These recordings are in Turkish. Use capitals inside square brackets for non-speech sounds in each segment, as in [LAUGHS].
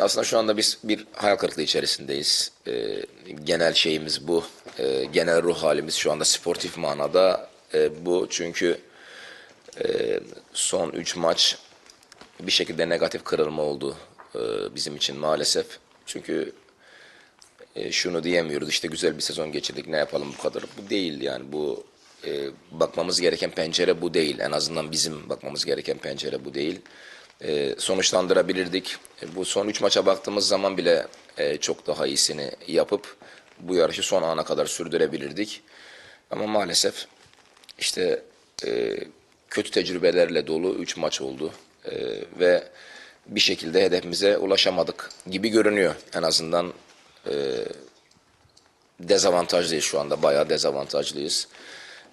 Aslında şu anda biz bir hayal kırıklığı içerisindeyiz. Ee, genel şeyimiz bu. Ee, genel ruh halimiz şu anda sportif manada e, bu. Çünkü e, son 3 maç bir şekilde negatif kırılma oldu e, bizim için maalesef. Çünkü e, şunu diyemiyoruz işte güzel bir sezon geçirdik ne yapalım bu kadar. Bu değil yani bu e, bakmamız gereken pencere bu değil. En azından bizim bakmamız gereken pencere bu değil. E, sonuçlandırabilirdik. E, bu son 3 maça baktığımız zaman bile e, çok daha iyisini yapıp bu yarışı son ana kadar sürdürebilirdik. Ama maalesef işte kötü tecrübelerle dolu 3 maç oldu. Ve bir şekilde hedefimize ulaşamadık gibi görünüyor. En azından dezavantajlıyız şu anda. Bayağı dezavantajlıyız.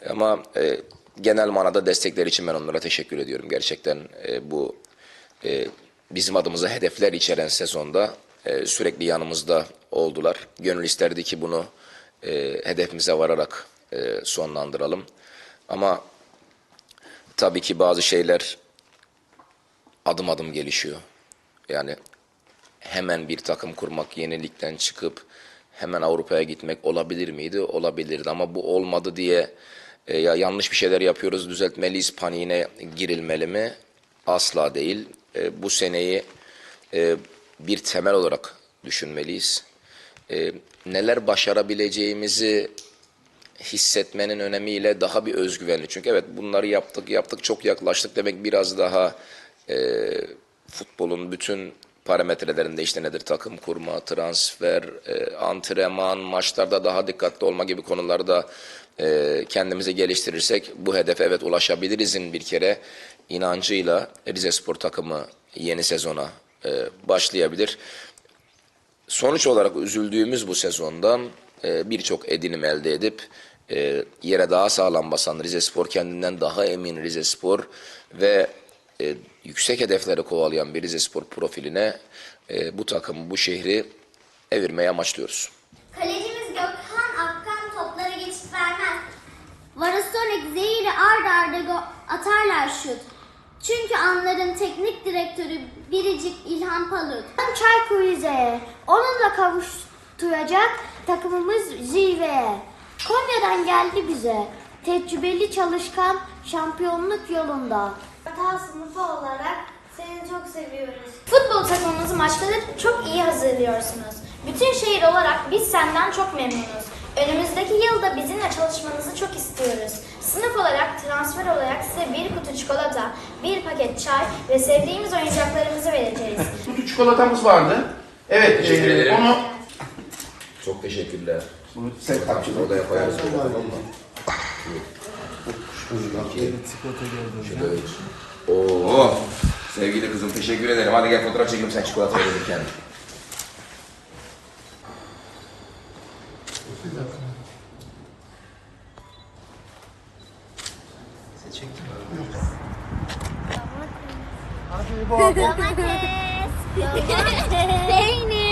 Ama e, genel manada destekler için ben onlara teşekkür ediyorum. Gerçekten e, bu e, bizim adımıza hedefler içeren sezonda e, sürekli yanımızda oldular. Gönül isterdi ki bunu e, hedefimize vararak e, sonlandıralım. Ama tabii ki bazı şeyler adım adım gelişiyor. Yani hemen bir takım kurmak, yenilikten çıkıp hemen Avrupa'ya gitmek olabilir miydi? Olabilirdi ama bu olmadı diye e, ya yanlış bir şeyler yapıyoruz, düzeltmeliyiz paniğine girilmeli mi? Asla değil. E, bu seneyi e, bir temel olarak düşünmeliyiz. E, neler başarabileceğimizi hissetmenin önemiyle daha bir özgüvenli. Çünkü evet bunları yaptık, yaptık, çok yaklaştık demek biraz daha e, futbolun bütün parametrelerinde işte nedir takım kurma, transfer, e, antrenman, maçlarda daha dikkatli olma gibi konularda e, kendimizi geliştirirsek bu hedefe evet ulaşabilirizin bir kere inancıyla Rize Spor takımı yeni sezona e, başlayabilir. Sonuç olarak üzüldüğümüz bu sezondan e, birçok edinim elde edip e, yere daha sağlam basan Rize Spor kendinden daha emin Rize Spor ve e, yüksek hedefleri kovalayan bir Rize Spor profiline e, bu takım bu şehri evirmeye amaçlıyoruz. Kalecimiz Gökhan Akkan toplara geçit vermez. Varasonek Zehir'i ard arda go- atarlar şut. Çünkü anların teknik direktörü Biricik İlhan Palut. Çaykur Rize'ye onunla kavuşturacak takımımız zirveye. Konya'dan geldi bize. Tecrübeli çalışkan şampiyonluk yolunda. Hata sınıfı olarak seni çok seviyoruz. Futbol takımımızı maçları çok iyi hazırlıyorsunuz. Bütün şehir olarak biz senden çok memnunuz. Önümüzdeki yılda bizimle çalışmanızı çok istiyoruz. Sınıf olarak, transfer olarak size bir kutu çikolata, bir paket çay ve sevdiğimiz oyuncaklarımızı vereceğiz. [LAUGHS] Kutu çikolatamız vardı. Evet, Teşekkür e, ederim. onu Çok teşekkürler. Bunu sen Kapçı odaya koyarız böyle tamam mı? Şöyle üç. Oo, sevgili kızım teşekkür ederim. Hadi gel fotoğraf çekelim sen çikolata verirken. Domates. Peynir.